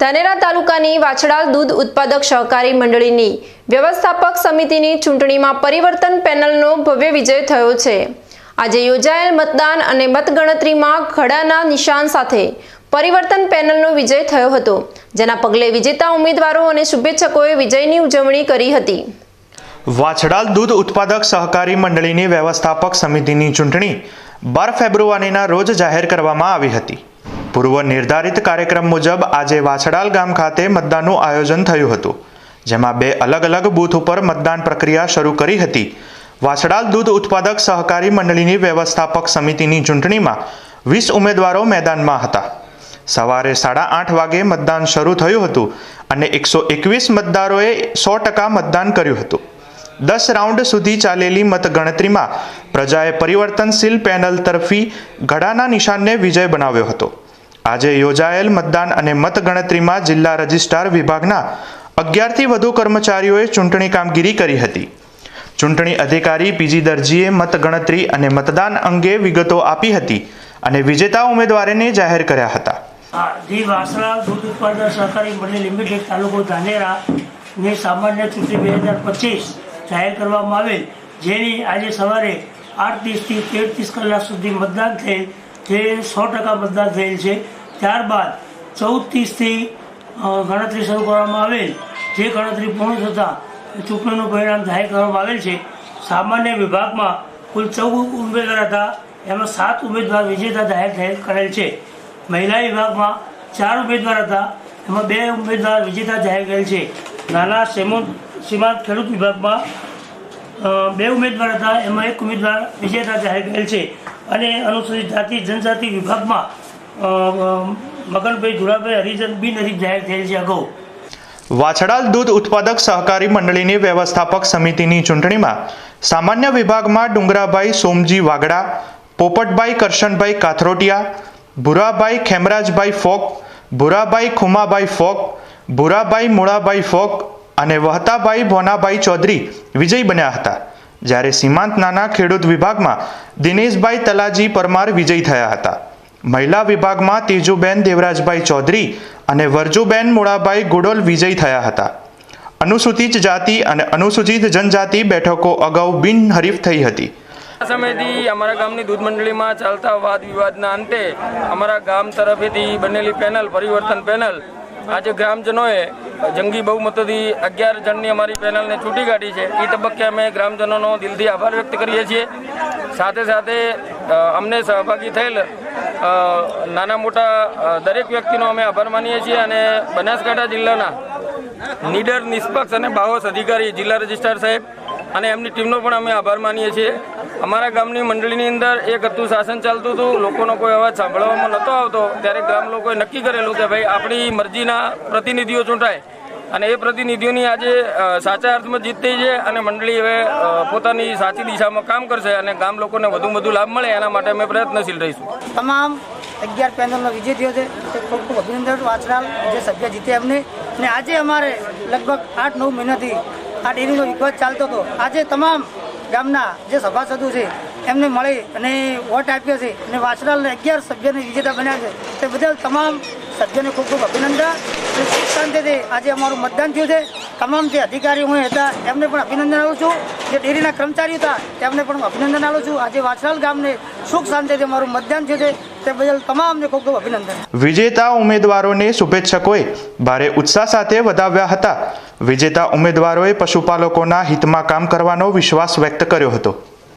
ધાનેરા તાલુકાની વાછડાલ દૂધ ઉત્પાદક સહકારી મંડળીની વ્યવસ્થાપક સમિતિની ચૂંટણીમાં પરિવર્તન પેનલનો ભવ્ય વિજય થયો છે. આજે યોજાયેલ મતદાન અને મતગણતરીમાં ઘડાના નિશાન સાથે પરિવર્તન પેનલનો વિજય થયો હતો, જેના પગલે વિજેતા ઉમેદવારો અને શુભેચ્છકોએ વિજયની ઉજવણી કરી હતી. વાછડાલ દૂધ ઉત્પાદક સહકારી મંડળીની વ્યવસ્થાપક સમિતિની ચૂંટણી બાર ફેબ્રુઆરીના રોજ જાહેર કરવામાં આવી હતી. પૂર્વ નિર્ધારિત કાર્યક્રમ મુજબ આજે વાછડાલ ગામ ખાતે મતદાનનું આયોજન થયું હતું, જેમાં બે અલગ અલગ બૂથ ઉપર મતદાન પ્રક્રિયા શરૂ કરી હતી. વાછડાલ દૂધ ઉત્પાદક સહકારી મંડળીની વ્યવસ્થાપક સમિતિની ચૂંટણીમાં વીસ ઉમેદવારો મેદાનમાં હતા. સવારે સાડા આઠ વાગે મતદાન શરૂ થયું હતું અને એકસો એકવીસ મતદારોએ સો ટકા મતદાન કર્યું હતું. દસ રાઉન્ડ સુધી ચાલેલી મતગણતરીમાં પ્રજાએ પરિવર્તનશીલ પેનલ તરફી ઘડાના નિશાનને વિજય બનાવ્યો હતો. આજે યોજાયેલ મતદાન અને મતગણતરીમાં જિલ્લા રજિસ્ટ્રાર વિભાગના અગિયારથી વધુ કર્મચારીઓએ ચૂંટણી કામગીરી કરી હતી. ચૂંટણી અધિકારી પીજી દરજીએ મતગણતરી અને મતદાન અંગે વિગતો આપી હતી અને વિજેતા ઉમેદવારોને જાહેર કર્યા હતા. જી, વાસણા દૂધ ઉત્પાદન સહકારી મંડળી લિમિટેડ તાલુકો ધાનેરા ને સામાન્ય ચૂંટણી બે હજાર પચીસ જાહેર કરવામાં આવેલ, જેની આજે સવારે આઠ ત્રીસથી તેર ત્રીસ કલાક સુધી મતદાન થયેલ, જે સો ટકા મતદાન થયેલ છે. ત્યારબાદ ચૌદ ત્રીસથી ગણતરી શરૂ કરવામાં આવેલ. જે ગણતરી પૂર્ણ થતાં ચૂંટણીનું પરિણામ જાહેર કરવામાં આવેલ છે. સામાન્ય વિભાગમાં કુલ ચૌદ ઉમેદવાર હતા. એમાં સાત ઉમેદવાર વિજેતા જાહેર કરેલ છે. મહિલા વિભાગમાં ચાર ઉમેદવાર હતા. એમાં બે ઉમેદવાર વિજેતા જાહેર કરેલ છે. નાના સેમો, સીમાંત ખેડૂત વિભાગમાં બે ઉમેદવાર હતા. એમાં એક ઉમેદવાર વિજેતા જાહેર કરેલ છે. અને અનુસૂચિત જાતિ, જનજાતિ વિભાગમાં મગનભાઈ ધુરાભાઈ હરિજન બિનહરીફ જાહેર થયેલ છે અગાઉ. વાછડાલ દૂધ ઉત્પાદક સહકારી મંડળીની વ્યવસ્થાપક સમિતિની ચૂંટણીમાં સામાન્ય વિભાગમાં ડુંગરાભાઈ સોમજી વાગડા, પોપટભાઈ કરશનભાઈ કાથરોટિયા, ભુરાભાઈ ખેમરાજભાઈ ફોક, ભુરાભાઈ ખુમાભાઈ ફોક, ભુરાભાઈ મુળાભાઈ ફોક અને વહતાભાઈ ભોનાભાઈ ચૌધરી વિજયી બન્યા હતા, જ્યારે સીમાંત નાના ખેડૂત વિભાગમાં દિનેશભાઈ તલાજી પરમાર વિજયી થયા હતા. મહિલા વિભાગમાં તેજુબેન દેવરાજભાઈ ચૌધરી અને વરજુબેન મોળાભાઈ ગુડોલ વિજય થયા હતા. અનુસૂચિત જાતિ અને અનુસૂચિત જનજાતિ બેઠકો અગાઉ બિનહરીફ થઈ હતી. આ સમયથી અમારા ગામની દૂધ મંડળીમાં ચાલતા વાદ વિવાદના અંતે અમારા ગામ તરફેથી બનેલી પેનલ, પરિવર્તન પેનલ, આજે ગ્રામજનોએ જંગી બહુમતોથી અગિયાર જણની અમારી પેનલને છૂટી કાઢી છે. એ તબક્કે અમે ગ્રામજનોનો દિલથી આભાર વ્યક્ત કરીએ છીએ. સાથે સાથે અમને સહભાગી થયેલ નાના મોટા દરેક વ્યક્તિનો અમે આભાર માનીએ છીએ અને બનાસકાંઠા જિલ્લાના નીડર નિષ્પક્ષ અને બાહોશ અધિકારી જિલ્લા રજિસ્ટ્રાર સાહેબ અને એમની ટીમનો પણ અમે આભાર માનીએ છીએ. અમારા ગામની મંડળીની અંદર એક હતું, શાસન ચાલતું હતું, લોકોનો કોઈ અવાજ સાંભળવામાં નહોતો આવતો, ત્યારે ગામ લોકોએ નક્કી કરેલું કે ભાઈ, આપણી મરજીના પ્રતિનિધિઓ ચૂંટાય. અને એ પ્રતિનિધિઓની આજે સાચા અર્થમાં જીત થઈ છે અને મંડળી હવે પોતાની સાચી દિશામાં કામ કરશે અને ગામ લોકોને વધુ વધુ લાભ મળે એના માટે અમે પ્રયત્નશીલ રહીશું. તમામ અગિયાર પેનલનો વિજય થયો છે, તે ખૂબ ખૂબ અભિનંદન. વાંચનાર જે સભ્ય જીતે એમને. અને આજે અમારે લગભગ આઠ નવ મહિનાથી આ ડેરીનો વિવાદ ચાલતો હતો. આજે તમામ ગામના જે સભાસદો છે, એમને મળી અને વોટ આપ્યો છે અને વાંચનારને અગિયાર સભ્યને વિજેતા બન્યા છે. તે બદલ તમામ સભ્યોને ખૂબ ખૂબ અભિનંદન. શાંતિથી આજે અમારું મતદાન થયું છે. તમામ જે અધિકારીઓ હું હતા, એમને પણ અભિનંદન આપું છું. જે ડેરીના કર્મચારીઓ હતા, તેમને પણ અભિનંદન આપું છું. આજે વાછરાલ ગામને સુખ શાંતિથી અમારું મતદાન થયું છે. તે બદલ તમામને ખૂબ ખૂબ અભિનંદન. વિજેતા ઉમેદવારોને શુભેચ્છકોએ ભારે ઉત્સાહ સાથે વધાવ્યા હતા. વિજેતા ઉમેદવારોએ પશુપાલકોના હિતમાં કામ કરવાનો વિશ્વાસ વ્યક્ત કર્યો હતો.